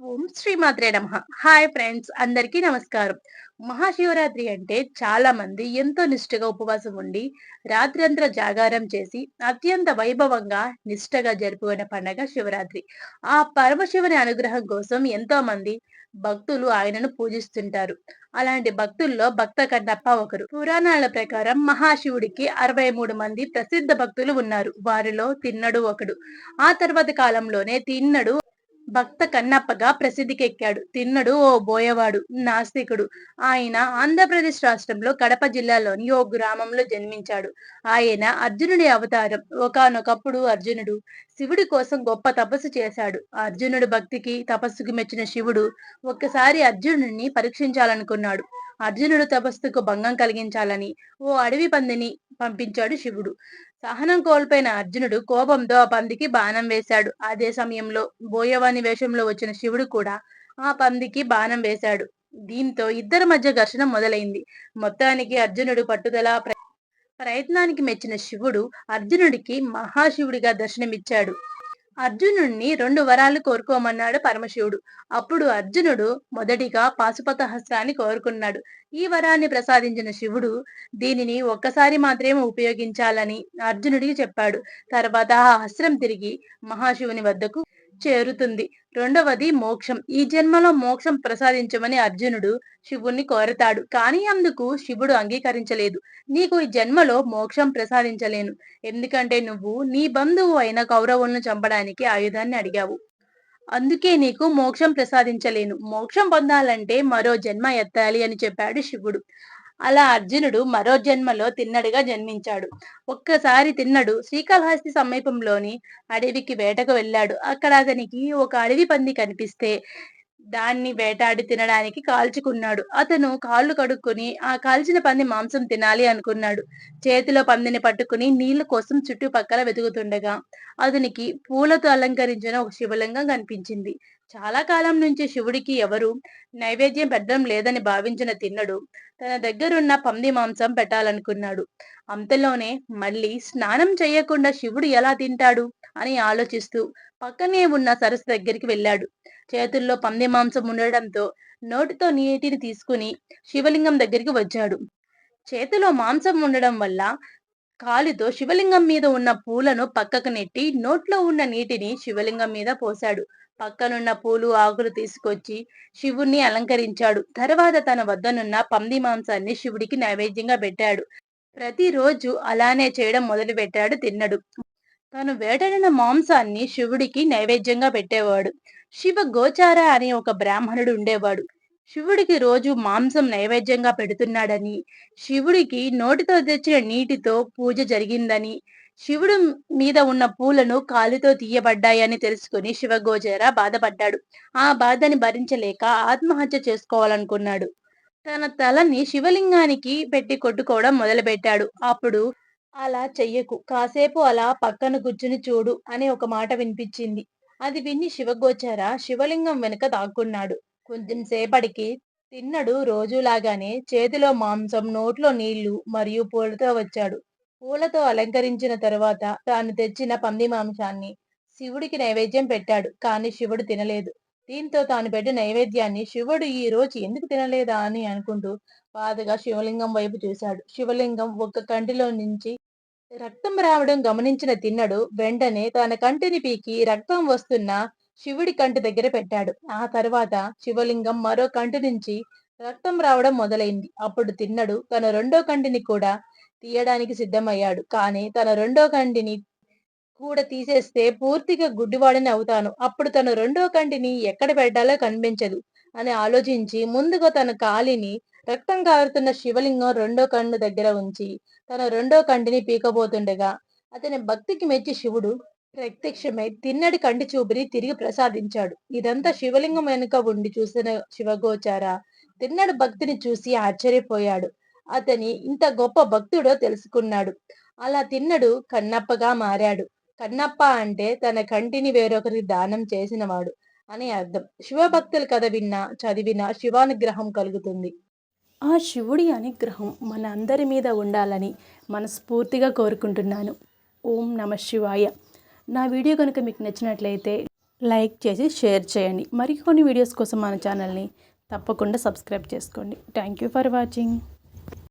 ఓం శ్రీమాత్రే నమ. Hi friends అందరికీ నమస్కారం. మహాశివరాత్రి అంటే చాలా మంది ఎంతో నిష్ఠగా ఉపవాసం ఉండి రాత్రంతా జాగారం చేసి అత్యంత వైభవంగా నిష్ఠగా జరుపుకునే పండగ శివరాత్రి. ఆ పరమశివుని అనుగ్రహం కోసం ఎంతో మంది భక్తులు ఆయనను పూజిస్తుంటారు. అలాంటి భక్తుల్లో భక్త కన్నప్ప ఒకరు. పురాణాల ప్రకారం మహాశివుడికి అరవై మూడు మంది ప్రసిద్ధ భక్తులు ఉన్నారు. వారిలో తిన్నడు ఒకడు. ఆ తర్వాత కాలంలోనే తిన్నడు భక్త కన్నప్పగా ప్రసిద్ధికెక్కాడు. తిన్నడు ఓ బోయవాడు నాస్తికుడు. ఆయన ఆంధ్రప్రదేశ్ రాష్ట్రంలో కడప జిల్లాలోని ఓ గ్రామంలో జన్మించాడు. ఆయన అర్జునుడి అవతారం. ఒకనొకప్పుడు అర్జునుడు శివుడి కోసం గొప్ప తపస్సు చేశాడు. అర్జునుడు భక్తికి తపస్సుకు మెచ్చిన శివుడు ఒక్కసారి అర్జునుడిని పరీక్షించాలనుకున్నాడు. అర్జునుడు తపస్సుకు భంగం కలిగించాలని ఓ అడవి పందిని పంపించాడు శివుడు. సహనం కోల్పోయిన అర్జునుడు కోపంతో ఆ పందికి బాణం వేశాడు. అదే సమయంలో బోయవాని వేషంలో వచ్చిన శివుడు కూడా ఆ పందికి బాణం వేశాడు. దీంతో ఇద్దరి మధ్య ఘర్షణ మొదలైంది. మొత్తానికి అర్జునుడు పట్టుదల ప్రయత్నానికి మెచ్చిన శివుడు అర్జునుడికి మహాశివుడిగా దర్శనమిచ్చాడు. అర్జునుడిని రెండు వరాలు కోరుకోమన్నాడు పరమశివుడు. అప్పుడు అర్జునుడు మొదటిగా పాశుపత హస్త్రాన్ని కోరుకున్నాడు. ఈ వరాన్ని ప్రసాదించిన శివుడు దీనిని ఒక్కసారి మాత్రమే ఉపయోగించాలని అర్జునుడికి చెప్పాడు. తర్వాత ఆ హస్త్రం తిరిగి మహాశివుని వద్దకు చేరుతుంది. రెండవది మోక్షం. ఈ జన్మలో మోక్షం ప్రసాదించమని అర్జునుడు శివుణ్ణి కోరతాడు. కానీ అందుకు శివుడు అంగీకరించలేదు. నీకు ఈ జన్మలో మోక్షం ప్రసాదించలేను. ఎందుకంటే నువ్వు నీ బంధువు అయిన కౌరవులను చంపడానికి ఆయుధాన్ని అడిగావు. అందుకే నీకు మోక్షం ప్రసాదించలేను. మోక్షం పొందాలంటే మరో జన్మ ఎత్తాలి అని చెప్పాడు శివుడు. అలా అర్జునుడు మరో జన్మలో తిన్నడుగా జన్మించాడు. ఒక్కసారి తిన్నడు. శ్రీకాళహస్తి సమీపంలోని అడవికి వేటకు వెళ్ళాడు. అక్కడ అతనికి ఒక అడవి పంది కనిపిస్తే దాన్ని వేటాడి తినడానికి కాల్చుకున్నాడు. అతను కాళ్ళు కడుక్కుని ఆ కాల్చిన పంది మాంసం తినాలి అనుకున్నాడు. చేతిలో పందిని పట్టుకుని నీళ్ళ కోసం చుట్టుపక్కల వెతుకుతుండగా అతనికి పూలతో అలంకరించిన ఒక శివలింగం కనిపించింది. చాలా కాలం నుంచి శివుడికి ఎవరు నైవేద్యం పెట్టడం లేదని భావించిన తిన్నడు. తన దగ్గరున్న పంది మాంసం పెట్టాలనుకున్నాడు. అంతలోనే మళ్ళీ స్నానం చేయకుండా శివుడు ఎలా తింటాడు అని ఆలోచిస్తూ పక్కనే ఉన్న సరస్సు దగ్గరికి వెళ్ళాడు. చేతుల్లో పంది మాంసం ఉండడంతో నోటితో నీటిని తీసుకుని శివలింగం దగ్గరికి వచ్చాడు. చేతిలో మాంసం ఉండడం వల్ల కాలితో శివలింగం మీద ఉన్న పూలను పక్కకు నెట్టి నోట్లో ఉన్న నీటిని శివలింగం మీద పోశాడు. పక్కనున్న పూలు ఆకులు తీసుకొచ్చి శివుణ్ణి అలంకరించాడు. తర్వాత తన వద్దనున్న పంది మాంసాన్ని శివుడికి నైవేద్యంగా పెట్టాడు. ప్రతిరోజు అలానే చేయడం మొదలు పెట్టాడు తిన్నడు. తను వేటడిన మాంసాన్ని శివుడికి నైవేద్యంగా పెట్టేవాడు. శివ గోచార అనే ఒక బ్రాహ్మణుడు ఉండేవాడు. శివుడికి రోజు మాంసం నైవేద్యంగా పెడుతున్నాడని శివుడికి నోటితో తెచ్చిన నీటితో పూజ జరిగిందని శివుడు మీద ఉన్న పూలను కాలుతో తీయబడ్డాయని తెలుసుకుని శివగోజర బాధపడ్డాడు. ఆ బాధని భరించలేక ఆత్మహత్య చేసుకోవాలనుకున్నాడు. తన తలని శివలింగానికి పెట్టి కొట్టుకోవడం మొదలుపెట్టాడు. అప్పుడు అలా చెయ్యకు కాసేపు అలా పక్కన కూర్చుని చూడు అనే ఒక మాట వినిపించింది. అది విని శివగోచర శివలింగం వెనుక దాక్కున్నాడు. కొంచెం సేపటికి తిన్నడు రోజులాగానే చేతిలో మాంసం నోట్లో నీళ్ళు మరియు పూలతో వచ్చాడు. పూలతో అలంకరించిన తరువాత తాను తెచ్చిన పంది మాంసాన్ని శివుడికి నైవేద్యం పెట్టాడు కానీ శివుడు తినలేదు. దీంతో తాను పెట్టిన నైవేద్యాన్ని శివుడు ఈ రోజు ఎందుకు తినలేదా అని అనుకుంటూ బాధగా శివలింగం వైపు చూశాడు. శివలింగం ఒక్క కంటిలో నుంచి రక్తం రావడం గమనించిన తిన్నడు వెంటనే తన కంటిని పీకి రక్తం వస్తున్న శివుడి కంటి దగ్గర పెట్టాడు. ఆ తర్వాత శివలింగం మరో కంటి నుంచి రక్తం రావడం మొదలైంది. అప్పుడు తిన్నడు తన రెండో కంటిని కూడా తీయడానికి సిద్ధమయ్యాడు. కానీ తన రెండో కంటిని కూడా తీసేస్తే పూర్తిగా గుడ్డివాడిని అవుతాను. అప్పుడు తన రెండో కంటిని ఎక్కడ పెట్టాలో కనిపించదు అని ఆలోచించి ముందుగా తన కాలిని రక్తం కారుతున్న శివలింగం రెండో కన్ను దగ్గర ఉంచి తన రెండో కంటిని పీకబోతుండగా అతని భక్తికి మెచ్చి శివుడు ప్రత్యక్షమై తిన్నడి కంటి చూపుని తిరిగి ప్రసాదించాడు. ఇదంతా శివలింగం వెనుక ఉండి చూసిన శివగోచార? తిన్నడు భక్తిని చూసి ఆశ్చర్యపోయాడు. అతని ఇంత గొప్ప భక్తుడో తెలుసుకున్నాడు. అలా తిన్నడు కన్నప్పగా మారాడు. కన్నప్ప అంటే తన కంటిని వేరొకరికి దానం చేసినవాడు అని అర్థం. శివభక్తుల కథ విన్నా చదివినా శివానుగ్రహం కలుగుతుంది. ఆ శివుడి అనుగ్రహం మన అందరి మీద ఉండాలని మనస్ఫూర్తిగా కోరుకుంటున్నాను. ఓం నమ శివాయ. నా వీడియో కనుక మీకు నచ్చినట్లయితే లైక్ చేసి షేర్ చేయండి. మరికొన్ని వీడియోస్ కోసం మన ఛానల్ని తప్పకుండా సబ్స్క్రైబ్ చేసుకోండి. Thank you for watching